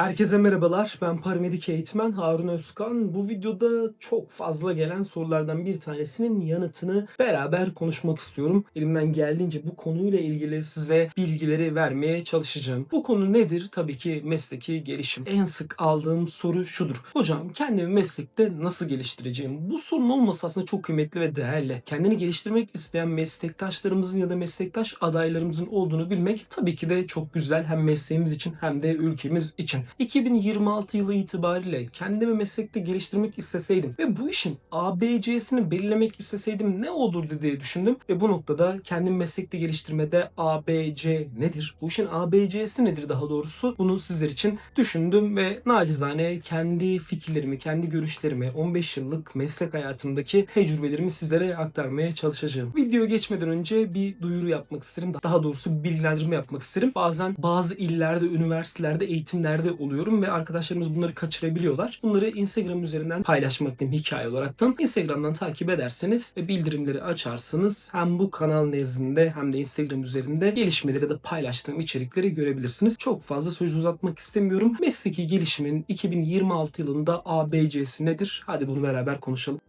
Herkese merhabalar. Ben paramedik eğitmen Harun Özkan. Bu videoda çok fazla gelen sorulardan bir tanesinin yanıtını beraber konuşmak istiyorum. Elimden geldiğince bu konuyla ilgili size bilgileri vermeye çalışacağım. Bu konu nedir? Tabii ki mesleki gelişim. En sık aldığım soru şudur. Hocam kendimi meslekte nasıl geliştireceğim? Bu sorun olması aslında çok kıymetli ve değerli. Kendini geliştirmek isteyen meslektaşlarımızın ya da meslektaş adaylarımızın olduğunu bilmek tabii ki de çok güzel hem mesleğimiz için hem de ülkemiz için. 2026 yılı itibariyle kendimi meslekte geliştirmek isteseydim ve bu işin ABC'sini belirlemek isteseydim ne olurdu diye düşündüm ve bu noktada kendimi meslekte geliştirmede ABC nedir? Bu işin ABC'si nedir daha doğrusu? Bunu sizler için düşündüm ve nacizane kendi fikirlerimi, kendi görüşlerimi, 15 yıllık meslek hayatımdaki tecrübelerimi sizlere aktarmaya çalışacağım. Videoya geçmeden önce bir duyuru yapmak isterim. Daha doğrusu bir bilgilendirme yapmak isterim. Bazen bazı illerde, üniversitelerde, eğitimlerde oluyorum ve arkadaşlarımız bunları kaçırabiliyorlar. Bunları Instagram üzerinden paylaşmaktayım hikaye olaraktan. Instagram'dan takip ederseniz ve bildirimleri açarsanız hem bu kanal nezdinde hem de Instagram üzerinde gelişmeleri de paylaştığım içerikleri görebilirsiniz. Çok fazla söz uzatmak istemiyorum. Mesleki gelişimin 2026 yılında ABC'si nedir? Hadi bunu beraber konuşalım.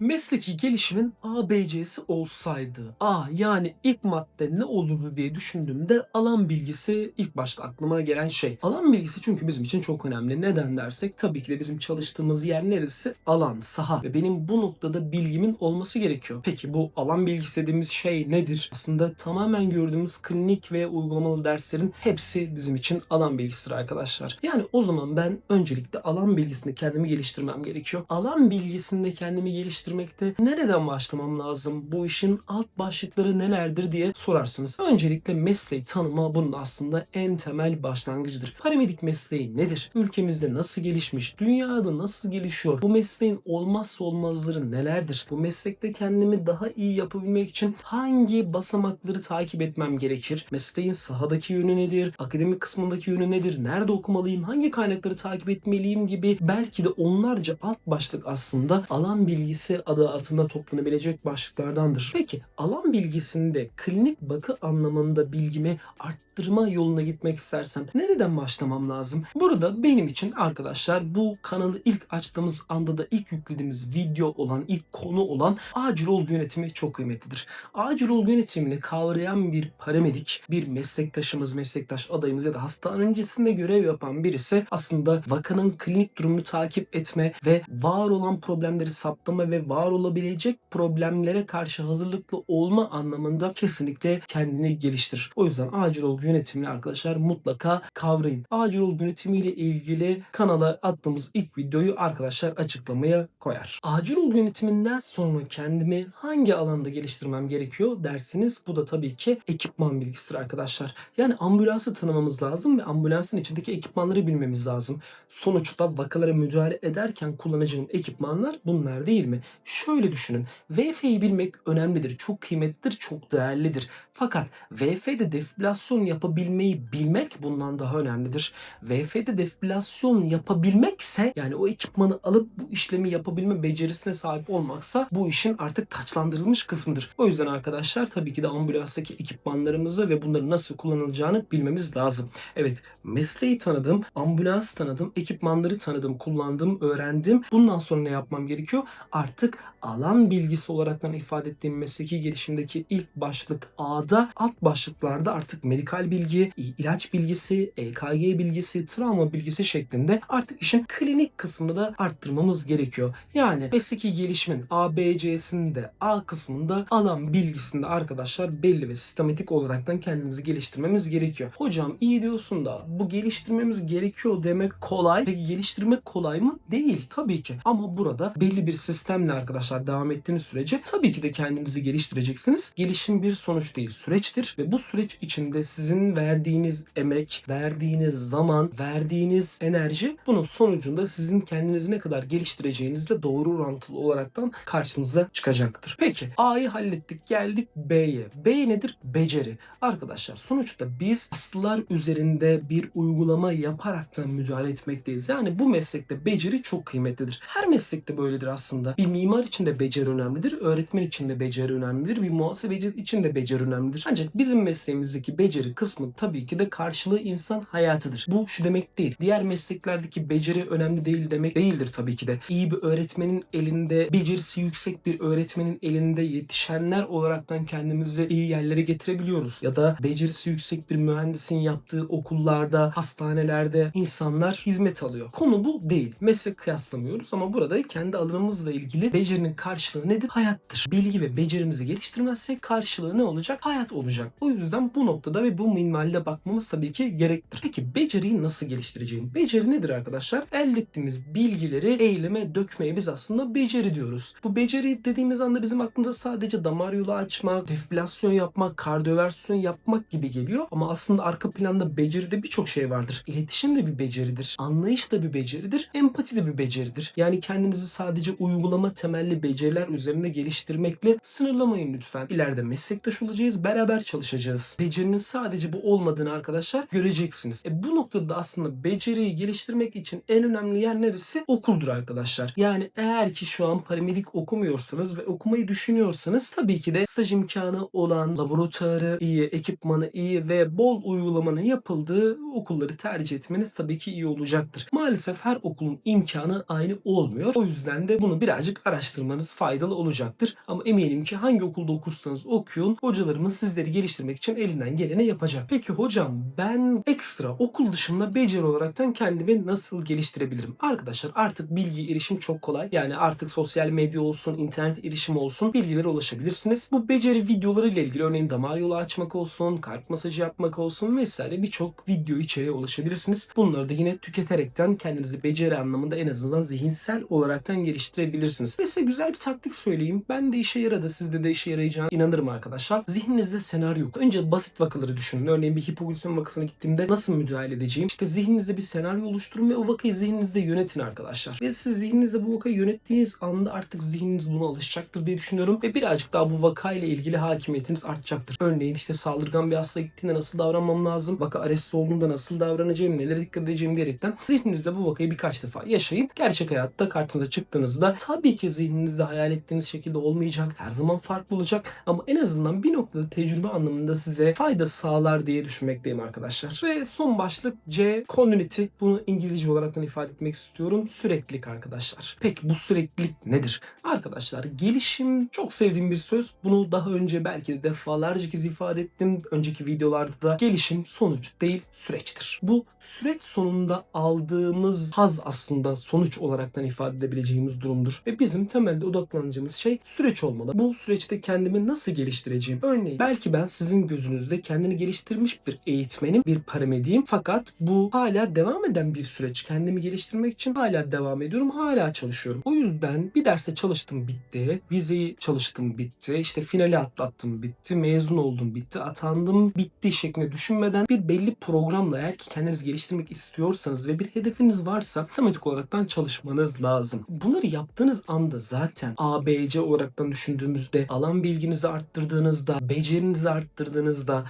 Mesleki gelişimin ABC'si olsaydı A yani ilk madde ne olurdu diye düşündüğümde alan bilgisi ilk başta aklıma gelen şey. Alan bilgisi çünkü bizim için çok önemli. Neden dersek tabii ki de bizim çalıştığımız yer neresi? Alan, saha ve benim bu noktada bilgimin olması gerekiyor. Peki bu alan bilgisi dediğimiz şey nedir? Aslında tamamen gördüğümüz klinik ve uygulamalı derslerin hepsi bizim için alan bilgisidir arkadaşlar. Yani o zaman ben öncelikle alan bilgisinde kendimi geliştirmem gerekiyor. Alan bilgisinde kendimi geliştirmekte nereden başlamam lazım? Bu işin alt başlıkları nelerdir diye sorarsınız. Öncelikle mesleği tanıma bunun aslında en temel başlangıcıdır. Paramedik mesleği nedir? Ülkemizde nasıl gelişmiş? Dünyada nasıl gelişiyor? Bu mesleğin olmazsa olmazları nelerdir? Bu meslekte kendimi daha iyi yapabilmek için hangi basamakları takip etmem gerekir? Mesleğin sahadaki yönü nedir? Akademik kısmındaki yönü nedir? Nerede okumalıyım? Hangi kaynakları takip etmeliyim gibi belki de onlarca alt başlık aslında alan bilgisi adı altında toplanabilecek başlıklardandır. Peki alan bilgisinde klinik bakı anlamında bilgimi arttırma yoluna gitmek istersem nereden başlamam lazım? Burada benim için arkadaşlar bu kanalı ilk açtığımız anda da ilk yüklediğimiz video olan, ilk konu olan acil olgu yönetimi çok kıymetlidir. Acil olgu yönetimini kavrayan bir paramedik, bir meslektaşımız, meslektaş adayımız ya da hastane öncesinde görev yapan birisi aslında vakanın klinik durumunu takip etme ve var olan problemleri saptama ve var olabilecek problemlere karşı hazırlıklı olma anlamında kesinlikle kendini geliştirir. O yüzden acil olgu yönetimini arkadaşlar mutlaka kavrayın. Acil olgu yönetimiyle ilgili kanala attığımız ilk videoyu arkadaşlar açıklamaya koyar. Acil yönetiminden sonra kendimi hangi alanda geliştirmem gerekiyor dersiniz. Bu da tabii ki ekipman bilgisidir arkadaşlar. Yani ambulansı tanımamız lazım ve ambulansın içindeki ekipmanları bilmemiz lazım. Sonuçta vakalara müdahale ederken kullanacağım ekipmanlar bunlar değil mi? Şöyle düşünün. VF'yi bilmek önemlidir. Çok kıymetlidir, çok değerlidir. Fakat VF'de defibrilasyon yapabilmeyi bilmek bundan daha önemlidir. VF'de defibrilasyon yapabilmekse yani o ekipmanı alıp bu işlemi yapabilme becerisine sahip olmaksa bu işin artık taçlandırılmış kısmıdır. O yüzden arkadaşlar tabii ki de ambulanstaki ekipmanlarımızı ve bunların nasıl kullanılacağını bilmemiz lazım. Evet mesleği tanıdım, ambulans tanıdım, ekipmanları tanıdım, kullandım, öğrendim. Bundan sonra ne yapmam gerekiyor? Artık alan bilgisi olaraktan ifade ettiğim mesleki gelişimdeki ilk başlık A'da alt başlıklarda artık medikal bilgi, ilaç bilgisi, EKG bilgisi, travma bilgisi şeklinde artık işin klinik kısmını da arttırmamız gerekiyor. Yani mesleki gelişimin ABC'sinde A kısmında alan bilgisinde arkadaşlar belli ve sistematik olaraktan kendimizi geliştirmemiz gerekiyor. Hocam iyi diyorsun da bu geliştirmemiz gerekiyor demek kolay. Peki geliştirmek kolay mı? Değil tabii ki. Ama burada belli bir sistemle arkadaşlar devam ettiğiniz sürece tabii ki de kendinizi geliştireceksiniz. Gelişim bir sonuç değil, süreçtir ve bu süreç içinde sizin verdiğiniz emek, verdiğiniz zaman, verdiğiniz enerji bunun sonucunda sizin kendinizi ne kadar geliştireceğinizle doğru orantılı olaraktan karşınıza çıkacaktır. Peki A'yı hallettik geldik B'ye. B nedir? Beceri. Arkadaşlar sonuçta biz hastalar üzerinde bir uygulama yaparaktan müdahale etmekteyiz. Yani bu meslekte beceri çok kıymetlidir. Her meslekte böyledir aslında. Bir mimar için de beceri önemlidir. Öğretmen için de beceri önemlidir. Bir muhasebeci için de beceri önemlidir. Ancak bizim mesleğimizdeki beceri kısmı tabii ki de karşılığı insan hayatıdır. Bu şu demek değil. Diğer mesleklerdeki beceri önemli değil demek değildir tabii ki de. İyi bir öğretmenin elinde, becerisi yüksek bir öğretmenin elinde yetişenler olaraktan kendimizi iyi yerlere getirebiliyoruz. Ya da becerisi yüksek bir mühendisin yaptığı okullarda, hastanelerde insanlar hizmet alıyor. Konu bu değil. Meslek kıyaslamıyoruz ama burada kendi alanımızla ilgili becerinin karşılığı nedir? Hayattır. Bilgi ve becerimizi geliştirmezsek karşılığı ne olacak? Hayat olacak. O yüzden bu noktada ve bu minvalde bakmamız tabii ki gerektir. Peki beceriyi nasıl geliştireceğim? Beceri nedir arkadaşlar? Elde ettiğimiz bilgileri eyleme dökmeye biz aslında beceri diyoruz. Bu beceri dediğimiz anda bizim aklımıza sadece damar yolu açmak, defibrilasyon yapmak, kardiyoversiyon yapmak gibi geliyor. Ama aslında arka planda beceride birçok şey vardır. İletişim de bir beceridir. Anlayış da bir beceridir. Empati de bir beceridir. Yani kendinizi sadece uygulama temelli beceriler üzerinde geliştirmekle sınırlamayın lütfen. İleride meslektaş olacağız, beraber çalışacağız. Becerinin sadece bu olmadığını arkadaşlar göreceksiniz. E bu noktada aslında beceriyi geliştirmek için en önemli yer neresi? Okuldur arkadaşlar. Yani eğer ki şu an paramedik okumuyorsanız ve okumayı düşünüyorsanız tabii ki de staj imkanı olan, laboratuvarı iyi, ekipmanı iyi ve bol uygulamanın yapıldığı okulları tercih etmeniz tabii ki iyi olacaktır. Maalesef her okulun imkanı aynı olmuyor. O yüzden de bunu birazcık araştırmanız faydalı olacaktır. Ama eminim ki hangi okulda okursanız okuyun hocalarımız sizleri geliştirmek için elinden geleni yapacak. Peki hocam ben ekstra okul dışında beceri olaraktan kendimi nasıl geliştirebilirim? Arkadaşlar artık bilgi erişim çok kolay. Yani artık sosyal medya olsun, internet erişim olsun bilgilere ulaşabilirsiniz. Bu beceri videoları ile ilgili örneğin damar yolu açmak olsun, kalp masajı yapmak olsun vesaire birçok video içeriğe ulaşabilirsiniz. Bunları da yine tüketerekten kendinizi beceri anlamında en azından zihinsel olaraktan geliştirebilirsiniz. Ve size güzel bir taktik söyleyeyim. Ben de işe yaradı. Sizde de işe yarayacağına inanırım arkadaşlar. Zihninizde senaryo yok. Önce basit vakaları düşünün. Örneğin bir hipoglisemi vakasına gittiğimde nasıl müdahale edeceğim? İşte zihninizde bir senaryo oluşturun ve o vakayı zihninizde yönetin arkadaşlar. Ve siz zihninizde bu vakayı yönettiğiniz anda artık zihniniz buna alışacaktır diye düşünüyorum. Ve birazcık daha bu vakayla ilgili hakimiyetiniz artacaktır. Örneğin işte saldırgan bir hasta gittiğinde nasıl davranmam lazım? Vaka arrest olduğunda nasıl davranacağım? Nelere dikkat edeceğim diyerekten zihninizde bu vakayı birkaç defa yaşayın. Gerçek hayatta karşınıza çıktığınızda tabii ki zihninizde hayal ettiğiniz şekilde olmayacak. Her zaman farklı olacak. Ama en azından bir noktada tecrübe anlamında size fayda sağlar diye düşünmekteyim arkadaşlar. Ve son başlık C. Continuity. Bunu İngilizce olarak ifade etmek istiyorum. Süreklilik arkadaşlar. Peki bu süreklilik nedir? Arkadaşlar gelişim çok sevdiğim bir söz. Bunu daha önce belki de defalarca kez ifade ettim. Önceki videolarda da gelişim sonuç değil süreçtir. Bu süreç sonunda aldığımız haz aslında sonuç olaraktan ifade edebileceğimiz durumdur. Ve bizim temelde odaklanacağımız şey süreç olmalı. Bu süreçte kendimi nasıl geliştireceğim? Örneğin belki ben sizin gözünüzde kendini geliştirmiş bir eğitmenim, bir paramediyim. Fakat bu hala devam eden bir süreç. Kendimi geliştirmek için hala devam ediyorum. Hala çalışıyorum. O yüzden bir derste çalıştım bitti. Vizeyi çalıştım bitti. İşte finali atlattım bitti. Mezun oldum bitti. Atandım bitti şeklinde düşünmeden bir belli programla eğer ki kendinizi geliştirmek istiyorsanız ve bir hedefiniz varsa otomatik olaraktan çalışmanız lazım. Bunları yaptığınız anda zaten ABC olaraktan düşündüğümüzde alan bilginizi arttırdığınızda, becerinizi arttırdığınızda,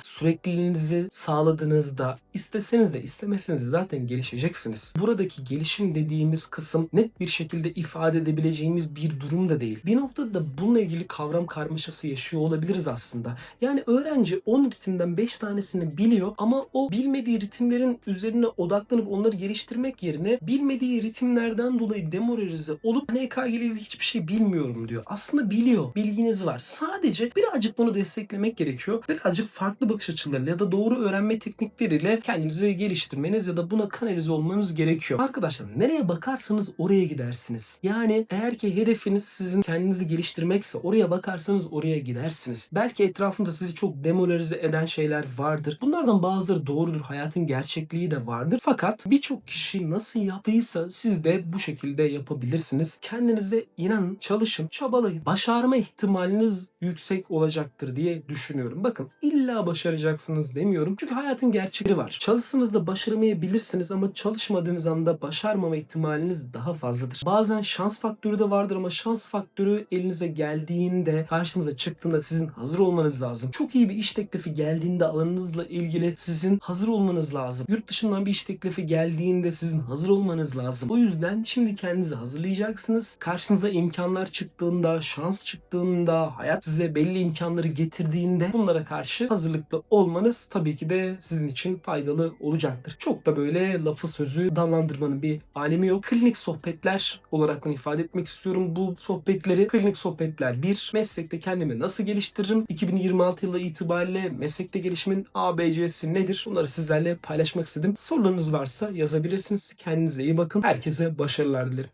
sürekliliğinizi sağladığınızda isteseniz de istemeseniz de zaten gelişeceksiniz. Buradaki gelişim dediğimiz kısım net bir şekilde ifade edebileceğimiz bir durum da değil. Bir noktada da bununla ilgili kavram karmaşası yaşıyor olabiliriz aslında. Yani öğrenci 10 ritimden 5 tanesini biliyor ama o bilmediği ritimlerin üzerine odaklanıp onları geliştirmek yerine bilmediği ritimlerden dolayı demoralize olup NK ile ilgili hiçbir şey bilmiyorum diyor. Aslında biliyor. Bilginiz var. Sadece birazcık bunu desteklemek gerekiyor. Birazcık farklı bakış ya da doğru öğrenme teknikleriyle kendinizi geliştirmeniz ya da buna kanalize olmanız gerekiyor. Arkadaşlar nereye bakarsanız oraya gidersiniz. Yani eğer ki hedefiniz sizin kendinizi geliştirmekse oraya bakarsanız oraya gidersiniz. Belki etrafında sizi çok demoralize eden şeyler vardır. Bunlardan bazıları doğrudur. Hayatın gerçekliği de vardır. Fakat birçok kişi nasıl yaptıysa siz de bu şekilde yapabilirsiniz. Kendinize inanın, çalışın, çabalayın. Başarma ihtimaliniz yüksek olacaktır diye düşünüyorum. Bakın illa başaracaksınız demiyorum. Çünkü hayatın gerçekleri var. Çalışsanız da başaramayabilirsiniz ama çalışmadığınız anda başarmama ihtimaliniz daha fazladır. Bazen şans faktörü de vardır ama şans faktörü elinize geldiğinde, karşınıza çıktığında sizin hazır olmanız lazım. Çok iyi bir iş teklifi geldiğinde alanınızla ilgili sizin hazır olmanız lazım. Yurt dışından bir iş teklifi geldiğinde sizin hazır olmanız lazım. O yüzden şimdi kendinizi hazırlayacaksınız. Karşınıza imkan imkanlar çıktığında, şans çıktığında, hayat size belli imkanları getirdiğinde bunlara karşı hazırlıklı olmanız tabii ki de sizin için faydalı olacaktır. Çok da böyle lafı sözü dallandırmanın bir alemi yok. Klinik sohbetler olarak ifade etmek istiyorum bu sohbetleri. Klinik sohbetler bir, meslekte kendimi nasıl geliştiririm? 2026 yılı itibariyle meslekte gelişimin ABC'si nedir? Bunları sizlerle paylaşmak istedim. Sorularınız varsa yazabilirsiniz. Kendinize iyi bakın. Herkese başarılar dilerim.